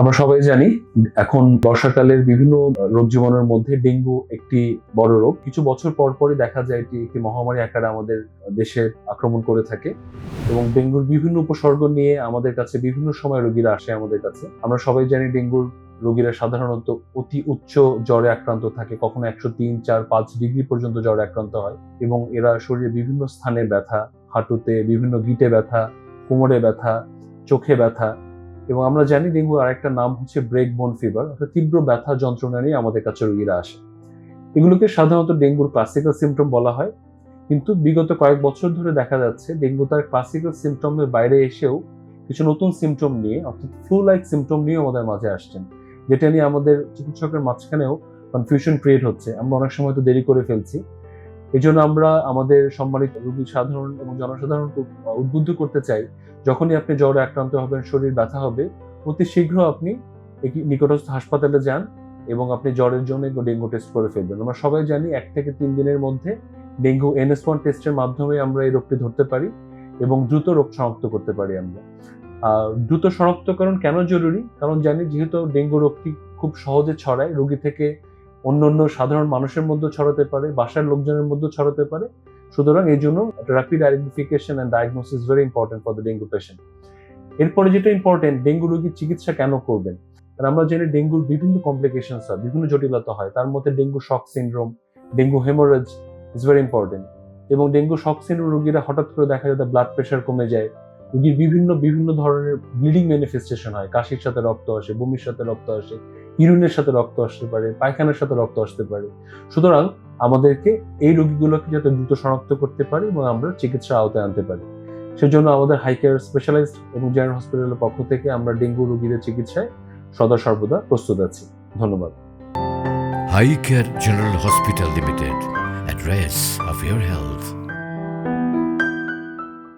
আমরা সবাই জানি এখন বর্ষাকালের বিভিন্ন রোগ জীবাণুর মধ্যে ডেঙ্গু একটি বড় রোগ। কিছু বছর পর পরই দেখা যায় এটি একটি মহামারী আকারে আমাদের দেশে আক্রমণ করে থাকে এবং ডেঙ্গুর বিভিন্ন উপসর্গ নিয়ে আমাদের কাছে বিভিন্ন সময় রোগীরা আসে আমাদের কাছে। আমরা সবাই জানি ডেঙ্গুর রোগীরা সাধারণত অতি উচ্চ জ্বরে আক্রান্ত থাকে, কখনো একশো তিন, চার, পাঁচ ডিগ্রি পর্যন্ত জ্বরে আক্রান্ত হয় এবং এরা শরীরে বিভিন্ন স্থানে ব্যথা, হাঁটুতে বিভিন্ন গিটে ব্যথা, কোমরে ব্যথা, চোখে ব্যথা এবং আমরা জানি ডেঙ্গুর আরেকটা নাম হচ্ছে ব্রেক বোন ফিভার, অর্থাৎ তীব্র ব্যথা যন্ত্রণা নিয়ে আমাদের কাছে রোগীরা আসে। এগুলোকে সাধারণত ডেঙ্গুর ক্লাসিক্যাল সিমটম বলা হয়। কিন্তু বিগত কয়েক বছর ধরে দেখা যাচ্ছে ডেঙ্গু তার ক্লাসিক্যাল সিমটমের বাইরে এসেও কিছু নতুন সিমটম নিয়ে, অর্থাৎ ফ্লু লাইক সিমটম নিয়ে আমাদের মাঝে আসছেন। যেটা নিয়ে আমাদের চিকিৎসকের মাঝখানেও কনফিউশন ক্রিয়েট হচ্ছে। আমরা অনেক সময় তো দেরি করে ফেলছি। এই জন্য আমরা আমাদের সম্মানিত রোগী সাধারণ এবং জনসাধারণকে উদ্বুদ্ধ করতে চাই, যখনই আপনি জ্বরে আক্রান্ত হবেন, শরীর ব্যথা হবে, অতি শীঘ্র আপনি নিকটস্থ হাসপাতালে যান এবং আপনি জ্বরের জন্য ডেঙ্গু টেস্ট করে ফেলবেন। আমরা সবাই জানি এক থেকে তিন দিনের মধ্যে ডেঙ্গু এনএস ওয়ান টেস্টের মাধ্যমে আমরা এই রোগটি ধরতে পারি এবং দ্রুত রোগ শনাক্ত করতে পারি আমরা। দ্রুত শনাক্তকরণ কেন জরুরি? কারণ জানি যেহেতু ডেঙ্গু রোগটি খুব সহজে ছড়ায়, রোগী থেকে অন্য অন্য সাধারণ মানুষের মধ্যে ছড়াতে পারে, বাসার লোকজনের মধ্যে ছড়াতে পারে। সুতরাং এই জন্য rapid identification and diagnosis very important for the dengue patient এরপরে যেটা ইম্পর্টেন্ট ডেঙ্গু রোগীর চিকিৎসা কেন করবেন? কারণ আমরা জানি ডেঙ্গুর বিভিন্ন কমপ্লিকেশনস হয়, বিভিন্ন জটিলতা হয়। তার মধ্যে dengue shock syndrome dengue haemorrhage is very important এবং ডেঙ্গু শক সিনড্রোম রোগীরা হঠাৎ করে দেখা যায় ব্লাড প্রেশার কমে যায়। রোগীর বিভিন্ন বিভিন্ন ধরনের ব্লিডিং ম্যানিফেস্টেশন হয়। কাশির সাথে রক্ত আসে, বমির সাথে রক্ত আসে। ইউরিনের সাথে রক্ত আসতে পারে, পায়খানার সাথে রক্ত আসতে পারে সুতরাং আমাদেরকে এই রোগীগুলোকে যাতে দ্রুত শনাক্ত করতে পারি এবং আমরা চিকিৎসা আওতায় আনতে পারি সেজন্য আমাদের হাই কেয়ার স্পেশালাইজড এবং জেনারেল হসপিটালের পক্ষ থেকে আমরা ডেঙ্গু রোগীদের চিকিৎসায় সদা সর্বদা প্রস্তুত আছি ধন্যবাদ High Care General Hospital Limited. Address of your health.